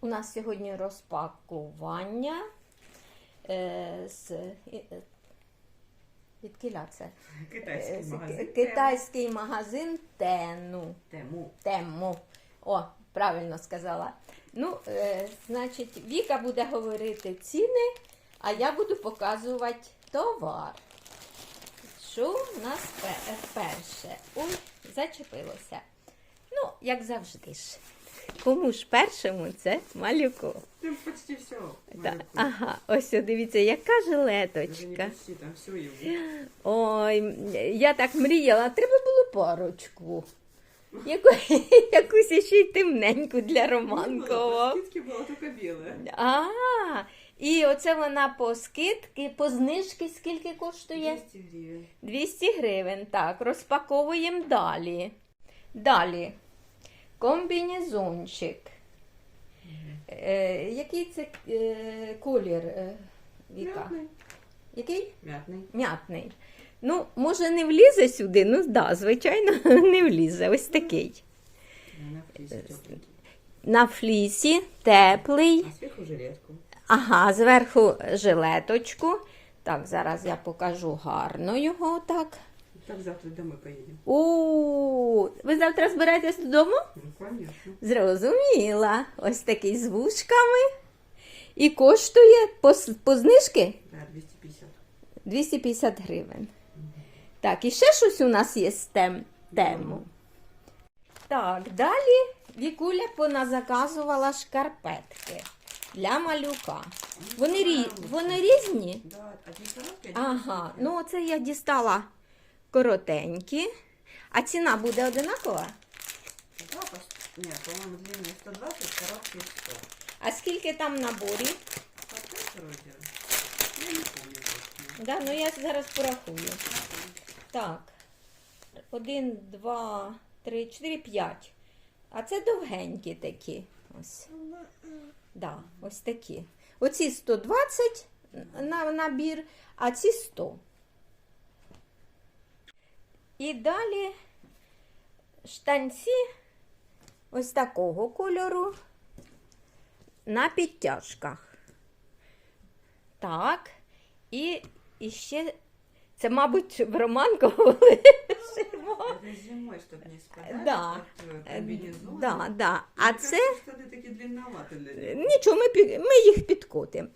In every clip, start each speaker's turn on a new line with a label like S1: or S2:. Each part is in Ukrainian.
S1: У нас сьогодні розпакування е, з е, від це?
S2: Китайський
S1: Е,
S2: магазин.
S1: Китайський магазин Тену.
S2: Тему.
S1: Тему. О, правильно сказала. Ну, значить, Віка буде говорити ціни, а я буду показувати товар. Що у нас пе- перше? Ой, зачепилося. Ну, як завжди ж. Кому ж першому це малюку?
S2: Там почти все.
S1: Так, ага, ось о, дивіться, яка жилеточка.
S2: почти, там все его.
S1: Ой, я так мріяла, треба було парочку. Яку, якусь ще й темненьку для Романкова.
S2: Скидки было только белое.
S1: А, і оце вона по скидки, по знижки скільки коштує?
S2: 200 гривен.
S1: 200 гривень. Так, розпаковуємо далі. Далі. Комбінезончик. Е, який це е, колір? Е, Віка?
S2: Мятный.
S1: Який?
S2: Мятный.
S1: М'ятний. Ну, може, не влізе сюди? Ну, да, звичайно, не влізе. Ось такий.
S2: На флисе тепленький.
S1: На флісі, теплий.
S2: А сверху жилетку.
S1: Ага, зверху жилеточку. Так, зараз я покажу гарно його так.
S2: Так завтра домой поедем.
S1: У, ви завтра збираєтесь додому?
S2: Ну, конечно.
S1: Зрозуміла. Ось такий з вушками. І коштує по, по знижки
S2: Да, 250.
S1: 250 гривень. Так, і ще щось у нас є з тем, тему. Так, далі Вікуля поназаказувала шкарпетки для малюка. Вони, рі... Вони різні?
S2: Да,
S1: Ага, ну оце я дістала коротенькі. А ціна буде одинакова?
S2: Нет, по-моему, длинные 120, короткие 100.
S1: А скільки там в наборі?
S2: Опять вроде. Я не помню точно.
S1: Да, ну я зараз порахую. Так. Один, два, три, чотири, п'ять. А це довгенькі такі. Ось. Да, ось такі. Оці 120 на набір, а ці 100. І далі штанці ось такого кольору на підтяжках. Так. І, і ще це, мабуть, в Романкову лишимо.
S2: Это зимой, чтобы не спадали
S1: Да.
S2: под э, комбинезон.
S1: Да, да. А
S2: Мне
S1: це
S2: кажется, штаны такие длинноваты для них.
S1: нічого, ми, пі- ми їх підкотимо.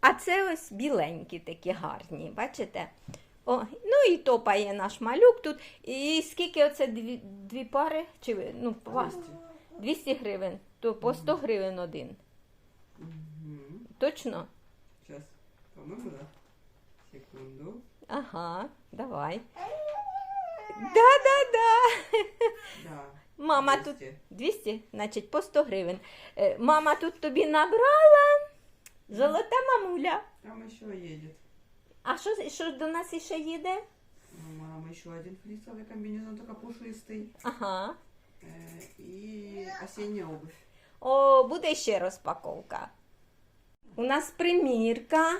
S1: А це ось біленькі такі гарні, бачите? О, ну і топає наш малюк тут. І скільки оце дві, дві пари? Чи ви- ну, па-
S2: 200.
S1: 200 гривень, то по 100 гривень один.
S2: Мгм.
S1: Точно?
S2: Сейчас, по-моему, да. Секунду.
S1: Ага, давай. Да-да-да.
S2: Да.
S1: Мама тут
S2: 200.
S1: 200, значить, по 100 гривень. Е, Мама тут тобі набрала. Золота мамуля.
S2: Там еще едет.
S1: А що, що до нас іще їде?
S2: Ну, Мама, еще один флисовый комбинезон, только пушистый.
S1: Ага.
S2: И осенняя обувь.
S1: О, буде ще розпаковка. У нас примірка.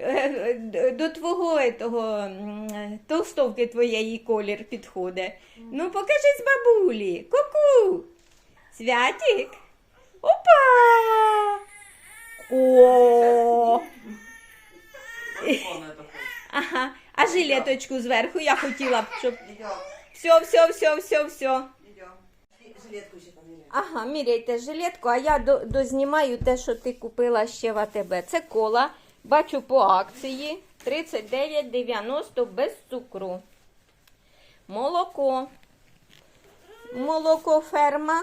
S1: Е, До твого е, толстовки твоєї колір підходить. Ну, покажи з бабулі. Ку-ку. Святик. Опа! О! Ага. А жилеточку зверху я хотіла б, щоб. Все, все, все, все, все.
S2: Жилетку еще померяем.
S1: Ага, міряйте жилетку, а я до, дознімаю те, що ти купила ще в АТБ. Це кола. Бачу по акції 39,90 без цукру. Молоко. Молоко ферма.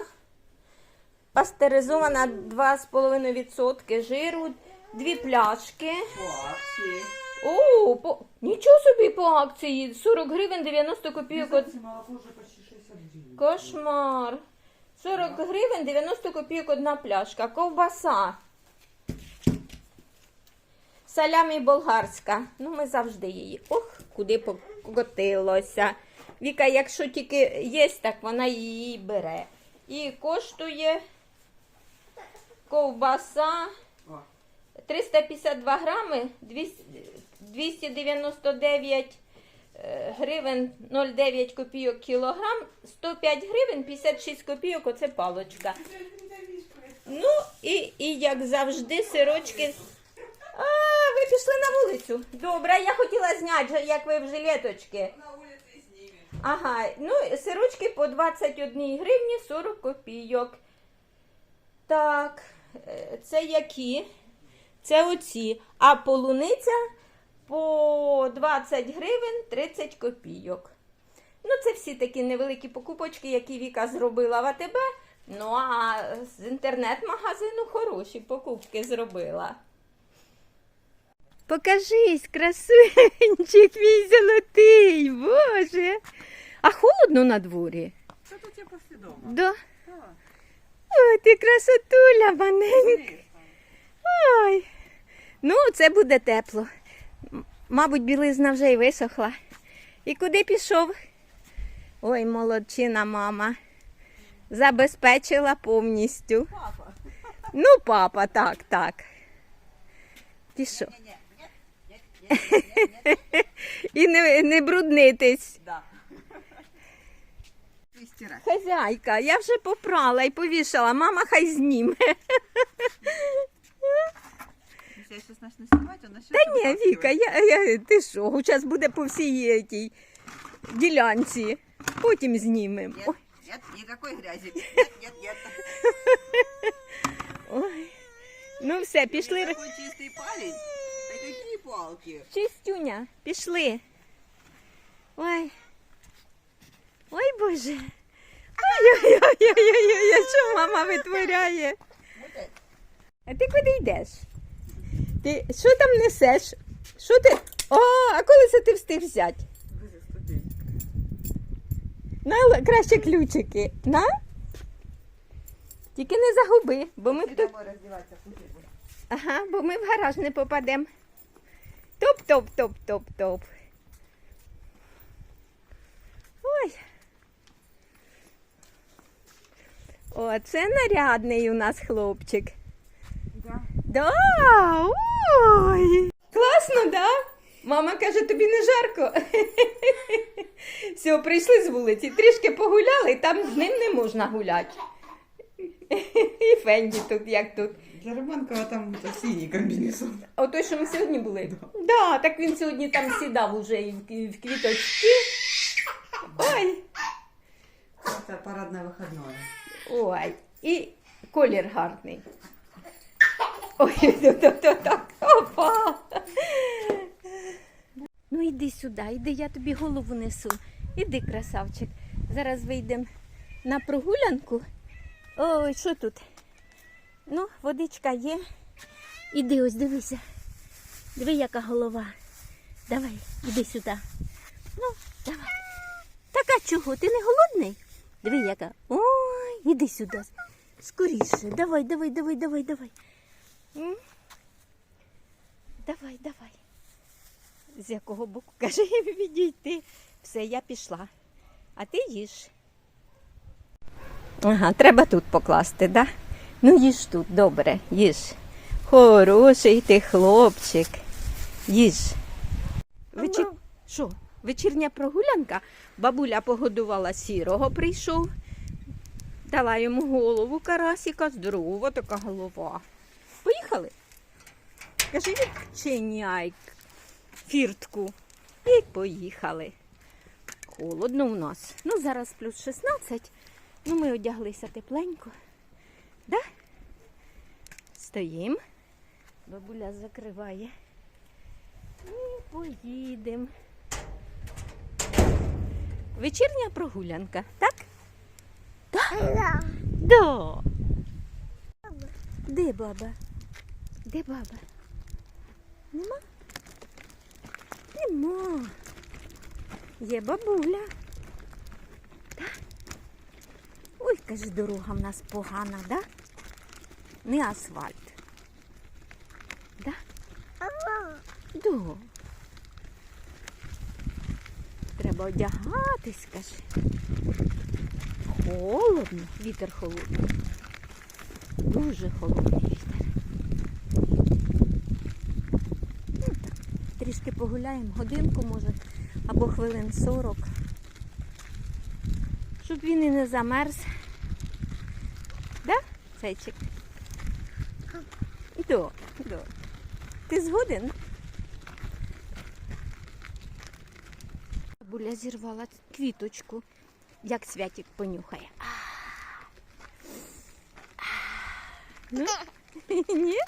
S1: Пастеризована 2,5% жиру. Дві пляшки.
S2: По акции.
S1: О, по... нічого собі по акції. 40 гривень 90 копійок. От-
S2: акции молоко уже почти 60 гривен.
S1: Кошмар. 40 гривень 90 копійок одна пляшка. Ковбаса. Салямі болгарська. Ну, ми завжди її. Ох, куди покотилося. Віка, якщо тільки є, так вона її бере. І коштує ковбаса 352 грами, 299 е, гривень 0,9 копійок кілограм, 105 гривень 56 копійок, оце палочка. Ну і і, як завжди, сирочки. А, ви пішли на вулицю. Добре, я хотіла зняти, як ви в жилеточки. Ага, ну, сирочки по 21 гривні 40 копійок. Так, е, це які? Це оці. А полуниця по 20 гривень 30 копійок. Ну, це всі такі невеликі покупочки, які Віка зробила в АТБ. Ну, а з інтернет-магазину хороші покупки зробила. Покажись, красунчик, мій золотий, боже. А холодно на дворі?
S2: Що тут я послідома?
S1: Да.
S2: Так.
S1: Ой, ти красотуля маленька. Ой. Ну, це буде тепло. Мабуть, білизна вже й висохла. І куди пішов? Ой, молодчина мама. Забезпечила повністю.
S2: Папа.
S1: Ну, папа, так, так. Пішов. І не, не бруднитись.
S2: Да.
S1: Хазяйка, я вже попрала і повішала. Мама хай зніме.
S2: Якщо я щось знімати, вона ще
S1: Та ні, Віка, я, я, ти що, зараз буде по всій тій ділянці. Потім знімемо. Ой,
S2: нет, никакой грязи. Нет, нет, нет.
S1: ой. Ну все, пішли.
S2: такой чистый парень. Да какие палки?
S1: Чистюня, пішли. Ой. Ой, Боже. Ой-ой-ой, що мама витворяє? А ти куди йдеш? Ти що там несеш? Що ти? О, а коли це ти встиг взяти? На краще ключики. На? Тільки не загуби, бо ми тут. Ага, бо ми в гараж не попадемо. Топ-топ-топ-топ-топ. Ой. О, це нарядний у нас хлопчик.
S2: Да.
S1: Да, ой. Класно, да? Мама каже, тобі не жарко. Все, прийшли з вулиці, трішки погуляли, там з ним не можна гуляти. І Фенді тут, як тут.
S2: Для Романкова там это синий комбинезон.
S1: А той, що ми сьогодні були? Да. так він сьогодні там сідав уже і в, і в квіточки. Ой,
S2: Это парадное выходное.
S1: ой. І колір гарний. Ой, то, так, опа. Ну іди сюди, іди, я тобі голову несу. Іди, красавчик. Зараз вийдемо на прогулянку. Ой, що тут? Ну, водичка є. Іди, ось дивися. Диви, яка голова. Давай, іди сюди. Ну, давай. Так а чого? Ти не голодний? Диви, яка. Ой, іди сюди. Скоріше. Давай, давай, давай, давай, давай. М? Давай, давай. З якого боку каже відійти. Все, я пішла. А ти їж. Ага, треба тут покласти, да? Ну їж тут, добре, їж. Хороший ти хлопчик. Їж. Вечір... Що? Вечірня прогулянка. Бабуля погодувала сірого, прийшов. Дала йому голову карасіка, здорова така голова. Поїхали? Кажи, відчиняй фіртку. І поїхали. Холодно у нас. Ну, зараз плюс 16. Ну, ми одяглися тепленько. Да? Стоїмо. Бабуля закриває. І поїдемо. Вечірня прогулянка, так? Так. Да. Де баба? Де баба? Нема? Нема. Є бабуля. Так? Ой, каже, дорога в нас погана, да? Не асфальт. Да? Да. Треба одягатись, каже. Холодно, вітер холодний. Дуже холодний вітер. Ну так, трішки погуляємо, годинку може, або хвилин 40. Щоб він і не замерз. Да, зайчик? Да, да. Ти згоден? Буля зірвала квіточку, як святик понюхає. А. Ну? Ні?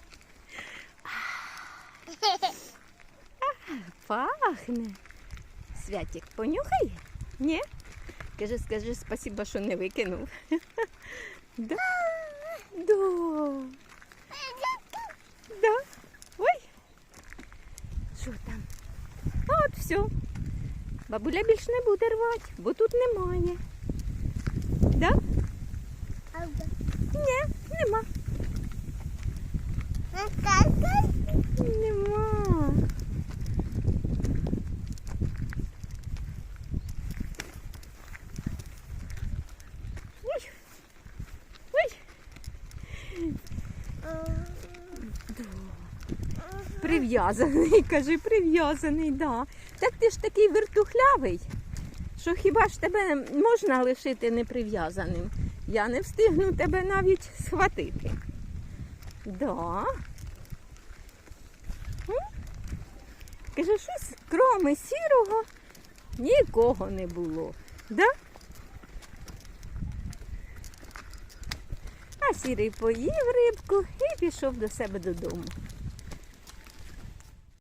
S1: Пахне. Святик понюхає? Ні? Каже, скажи спасибо, що не викинув. Да? Да. Да. Ой. Що там? От все. Бабуля більш не буде рвати, бо тут немає. Да? Ні. Нема. Ой. Ой. Прив'язаний, кажи, прив'язаний, да. Так ти ж такий вертухлявий, що хіба ж тебе можна лишити неприв'язаним? Я не встигну тебе навіть схватити. Да. Каже, щось кроме сірого нікого не було. Да? А сірий поїв рибку і пішов до себе додому.